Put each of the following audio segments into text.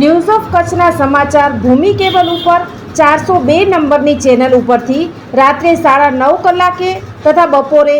News of કચ્છના સમાચાર ભૂમિ cable ઉપર ચારસો બે નંબરની ચેનલ ઉપરથી રાત્રે સાડા નવ કલાકે તથા બપોરે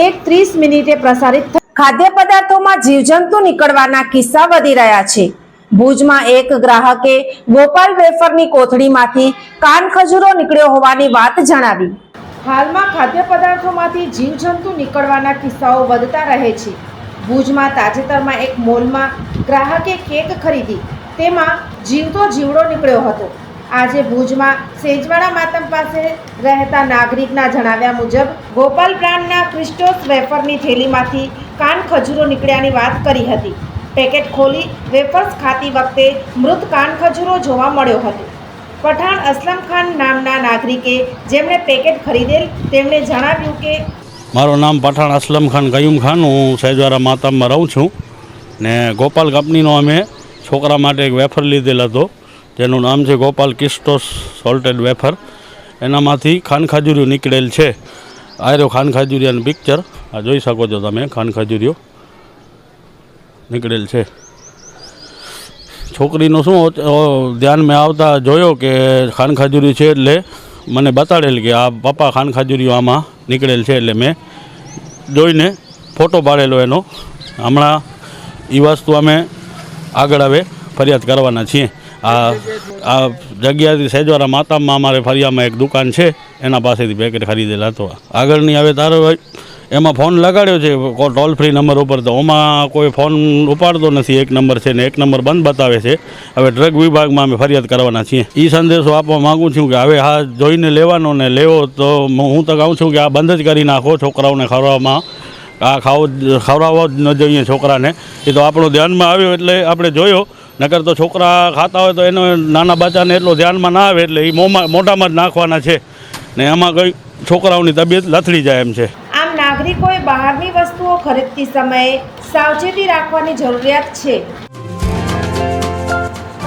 એક ત્રીસ મિનિટે પ્રસારિત ખાદ્ય પદાર્થોમાં જીવજંતુ નીકળવાના કિસ્સા વધી રહ્યા છે. ભુજમાં એક ગ્રાહકે ગોપાલ વેફરની કોથળીમાંથી કાન ખજૂરો નીકળ્યો હોવાની વાત જણાવી. હાલમાં ખાદ્ય પદાર્થોમાંથી જીવજંતુ નીકળવાના કિસ્સાઓ વધતા રહે છે. ભુજમાં તાજેતરમાં એક મોલમાં ગ્રાહકે કેક ખરીદી. તેમાં જીવતો જીવડો નીકળ્યો હતો. આજે ભુજમાં સેજવાડા માતમ પાસે રહેતા નાગરિકના જણાવ્યા મુજબ, ગોપાલ બ્રાન્ડના ક્રિસ્ટોસ વેફરની થેલીમાંથી કાન ખજૂરો નીકળ્યાની વાત કરી હતી. પેકેટ ખોલી વેફર્સ ખાતી વખતે મૃત કાન ખજૂરો જોવા મળ્યો હતો. પઠાણ અસલમ ખાન નામના નાગરિકે જેમણે પેકેટ ખરીદેલ, તેમણે જણાવ્યું કે મારું નામ પઠાણ અસલમ ખાન ગયુમ ખાન. હું સહેજવારા માતમમાં રહું છું ને ગોપાલ કંપનીનો અમે છોકરા માટે એક વેફર લીધેલ હતો. જેનું નામ છે ગોપાલ કિસ્ટોસ સોલ્ટેડ વેફર. એનામાંથી ખાનખાજુરીઓ નીકળેલ છે. આ રહ્યો ખાનખાજુરિયાનું પિક્ચર આ જોઈ શકો છો તમે ખાનખાજુરીઓ નીકળેલ છે. છોકરીનું શું ધ્યાન મેં આવતા જોયો કે ખાનખાજુરી છે એટલે મને બતાડેલ કે આ પપ્પા ખાનખાજુરીઓ આમાં નીકળેલ છે એટલે મેં જોઈને ફોટો પાડેલો એનો. હમણાં એ વસ્તુ અમે આગળ હવે ફરિયાદ કરવાના છીએ. આ આ જગ્યાથી સેજવારા માતામાં અમારે ફરિયામાં એક દુકાન છે, એના પાસેથી પેકેટ ખરીદેલા હતો આગળની હવે તારો એમાં ફોન લગાડ્યો છે ટોલ ફ્રી નંબર ઉપર તો ઓમાં કોઈ ફોન ઉપાડતો નથી, એક નંબર છે ને એક નંબર બંધ બતાવે છે. હવે ડ્રગ વિભાગમાં અમે ફરિયાદ કરવાના છીએ. એ સંદેશો આપવા માગું છું કે હવે હા જોઈને લેવાનો ને લેવો તો હું તો કહું છું કે આ બંધ જ કરી નાખો છોકરાઓને ખવડાવવામાં. આ ખાવો ખવડાવવો જ ન જોઈએ છોકરાને. એ તો આપણો ધ્યાનમાં આવ્યો એટલે આપણે જોયો. નકર તો છોકરા ખાતા હોય તો એનો નાના બચ્ચાને એટલો ધ્યાનમાં ના આવે એટલે એ મોંમાં મોઢામાં જ નાખવાના છે. ને એમાં કંઈ છોકરાઓની તબિયત લથડી જાય એમ છે. આમ નાગરિકોએ બહારની વસ્તુઓ ખરીદતી સમયે સાવચેતી રાખવાની જરૂરિયાત છે.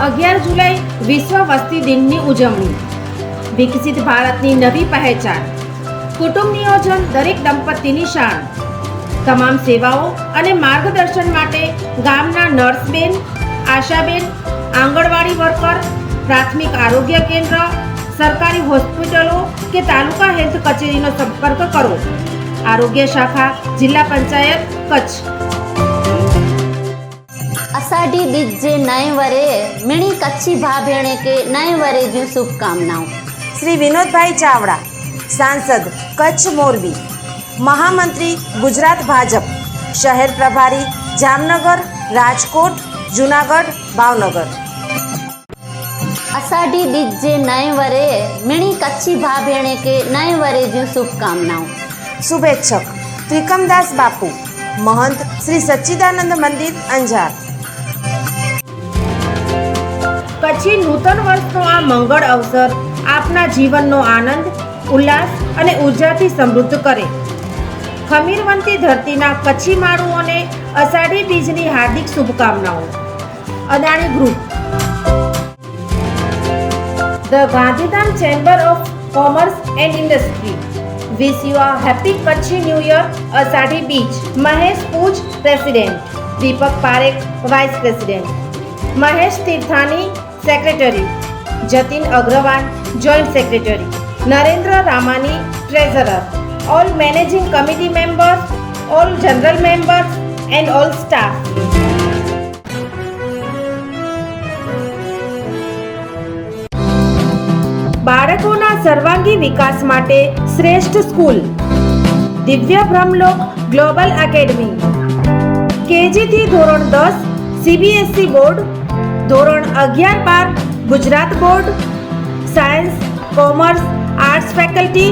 અગિયાર જુલાઈ વિશ્વ વસ્તી દિનની ઉજવણી. વિકસિત ભારતની નવી પહેચાન. કુટુંબ નિયોજન દરેક દંપતીની શાન. તમામ સેવાઓ અને માર્ગદર્શન માટે ગામના નર્સબેન આશાબેન આંગણવાડી વર્કર પ્રાથમિક આરોગ્ય કેન્દ્ર સરકારી હોસ્પિટલો કે તાલુકા હેલ્થ કચેરીનો સંપર્ક કરો. આરોગ્ય શાખા જિલ્લા પંચાયત કચ્છ. અષાઢી બીજ જે નય વરે મિણી કચ્છી ભા ભેણે કે નય વરે જ્યું શુભકામનાઓ. શ્રી વિનોદભાઈ ચાવડા સાંસદ કચ્છ મોરબી. મહામંત્રી ગુજરાત ભાજપ શહેર પ્રભારી જામનગર રાજકોટ જુનાગઢ ભાવનગર. અષાઢી બીજ જે નય વરે મીણી કચ્છી ભા ભેણે કે નય વરે જ્યું શુભકામનાઓ. શુભેચ્છક ત્રિકમદાસ બાપુ મહંત શ્રી સચ્ચિદાનંદ મંદિર અંજાર. કચ્છી નૂતન વર્ષનો આ મંગળ અવસર આપના જીવનનો આનંદ ઉલ્લાસ અને ઉર્જાથી સમૃદ્ધ કરે. ખમીરવંતી ધરતીના કચ્છી માળુઓને અષાઢી બીજની હાર્દિક શુભકામનાઓ Adani group The Gandhidham Chamber of Commerce and Industry wish you a happy Kutchi New Year, Asadi Beach. Mahesh Pooj, President. Deepak Parekh, Vice President. Mahesh Tirthani, Secretary. Jatin Agrawal, Joint Secretary. Narendra Ramani, Treasurer. All Managing Committee members, all General members and all staff. બાળકોના સર્વાંગી વિકાસ માટે શ્રેષ્ઠ school. દિવ્ય Brahmlok global academy. કેજીથી ધોરણ દસ CBSE board. ધોરણ અગિયાર બાર Gujarat board. Science commerce arts faculty.